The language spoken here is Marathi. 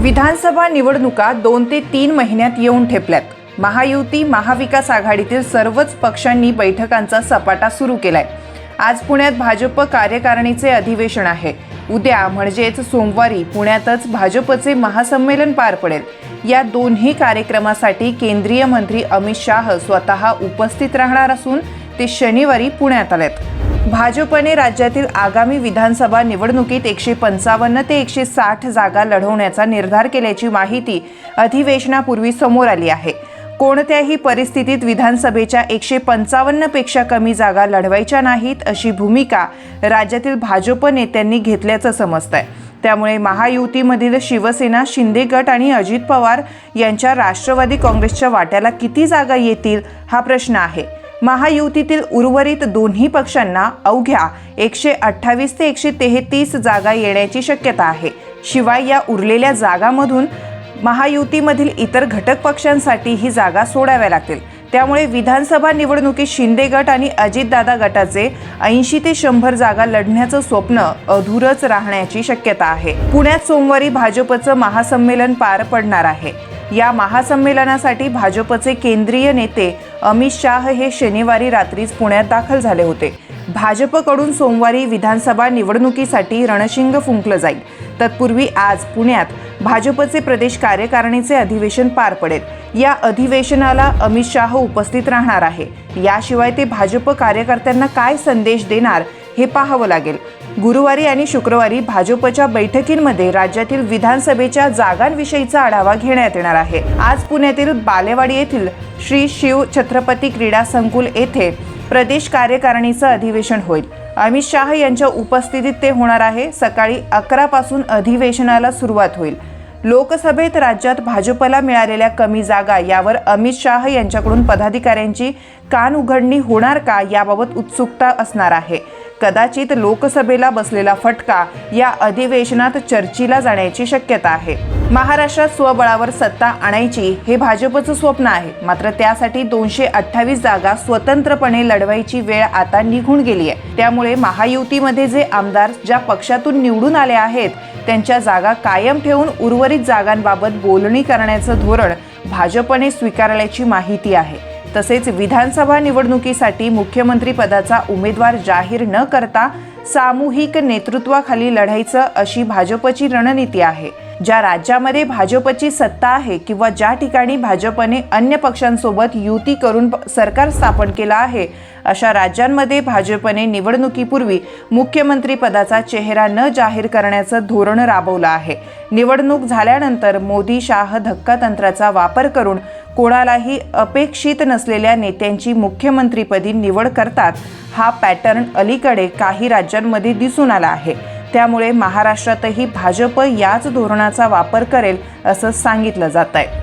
विधानसभा निवडणुका दोन ते तीन महिन्यात येऊन ठेपल्यात. महायुती महाविकास आघाडीतील सर्वच पक्षांनी बैठकांचा सपाटा सुरू केलाय. आज पुण्यात भाजप कार्यकारिणीचे अधिवेशन आहे. उद्या म्हणजेच सोमवारी पुण्यातच भाजपचे महासंमेलन पार पडेल. या दोन्ही कार्यक्रमासाठी केंद्रीय मंत्री अमित शाह स्वतः उपस्थित राहणार असून ते शनिवारी पुण्यात आलेत. भाजपने राज्यातील आगामी विधानसभा निवडणुकीत एकशे पंचावन्न ते एकशे साठ जागा लढवण्याचा निर्धार केल्याची माहिती अधिवेशनापूर्वी समोर आली आहे. कोणत्याही परिस्थितीत विधानसभेच्या एकशे पंचावन्नपेक्षा कमी जागा लढवायच्या नाहीत अशी भूमिका राज्यातील भाजप नेत्यांनी घेतल्याचं समजतंय. त्यामुळे महायुतीमधील शिवसेना शिंदे गट आणि अजित पवार यांच्या राष्ट्रवादी काँग्रेसच्या वाट्याला किती जागा येतील हा प्रश्न आहे. महायुतीतील उर्वरित दोन्ही पक्षांना अवघ्या एकशे अठ्ठावीस ते एकशे तेहतीस जागा येण्याची शक्यता आहे. शिवाय या उरलेल्या जागामधून महायुतीमधील इतर घटक पक्षांसाठी ही जागा सोडाव्या लागतील. त्यामुळे विधानसभा निवडणुकीत शिंदे गट आणि अजितदादा गटाचे ऐंशी ते शंभर जागा लढण्याचं स्वप्न अधूरच राहण्याची शक्यता आहे. पुण्यात सोमवारी भाजपचं महासंमेलन पार पडणार आहे. या महासंमेलनासाठी भाजपचे केंद्रीय नेते अमित शाह हे शनिवारी रात्रीच पुण्यात दाखल झाले होते. भाजपकडून सोमवारी विधानसभा निवडणुकीसाठी रणशिंग फुंकलं जाईल. तत्पूर्वी आज पुण्यात भाजपचे प्रदेश कार्यकारिणीचे अधिवेशन पार पडेल. या अधिवेशनाला अमित शाह उपस्थित राहणार आहे. याशिवाय ते भाजप कार्यकर्त्यांना काय संदेश देणार हे पाहावं लागेल. गुरुवारी आणि शुक्रवारी भाजपच्या बैठकींमध्ये राज्यातील विधानसभेच्या जागांविषयीचा आढावा घेण्यात येणार आहे. आज पुण्यातील बालेवाडी येथील श्री शिव छत्रपती क्रीडा संकुल येथे प्रदेश कार्यकारिणीचं अधिवेशन होईल. अमित शाह यांच्या उपस्थितीत ते होणार आहे. सकाळी अकरापासून अधिवेशनाला सुरुवात होईल. लोकसभेत राज्यात भाजपला मिळालेल्या कमी जागा यावर अमित शाह यांच्याकडून पदाधिकाऱ्यांची कान उघडणी होणार का याबाबत उत्सुकता असणार आहे. कदाचित लोकसभेला बसलेला फटका या अधिवेशनात चर्चेला जाण्याची शक्यता आहे. महाराष्ट्रात स्वबळावर सत्ता आणायची हे भाजपचं स्वप्न आहे. मात्र त्यासाठी दोनशे अठ्ठावीस जागा स्वतंत्रपणे लढवायची वेळ आता निघून गेली आहे. त्यामुळे महायुतीमध्ये जे आमदार ज्या पक्षातून निवडून आले आहेत त्यांच्या जागा कायम ठेवून उर्वरित जागांबाबत बोलणी करण्याचं धोरण भाजपने स्वीकारल्याची माहिती आहे. तसेच विधानसभा निवडणुकीसाठी मुख्यमंत्री पदाचा उमेदवार जाहीर न करता सामूहिक नेतृत्वाखाली लढायचं अशी भाजपची रणनीती आहे. ज्या राज्यामध्ये भाजपची सत्ता आहे किंवा ज्या ठिकाणी भाजपने अन्य पक्षांसोबत युती करून प- सरकार स्थापन केलं आहे अशा राज्यांमध्ये भाजपने निवडणुकीपूर्वी मुख्यमंत्रीपदाचा चेहरा न जाहीर करण्याचं धोरण राबवलं आहे. निवडणूक झाल्यानंतर मोदी शाह धक्का तंत्राचा वापर करून कोणालाही अपेक्षित नसलेल्या नेत्यांची मुख्यमंत्रीपदी निवड करतात हा पॅटर्न अलीकडे काही राज्यांमध्ये दिसून आला आहे. त्यामुळे महाराष्ट्रातही भाजप याच धोरणाचा वापर करेल असं सांगितलं जात आहे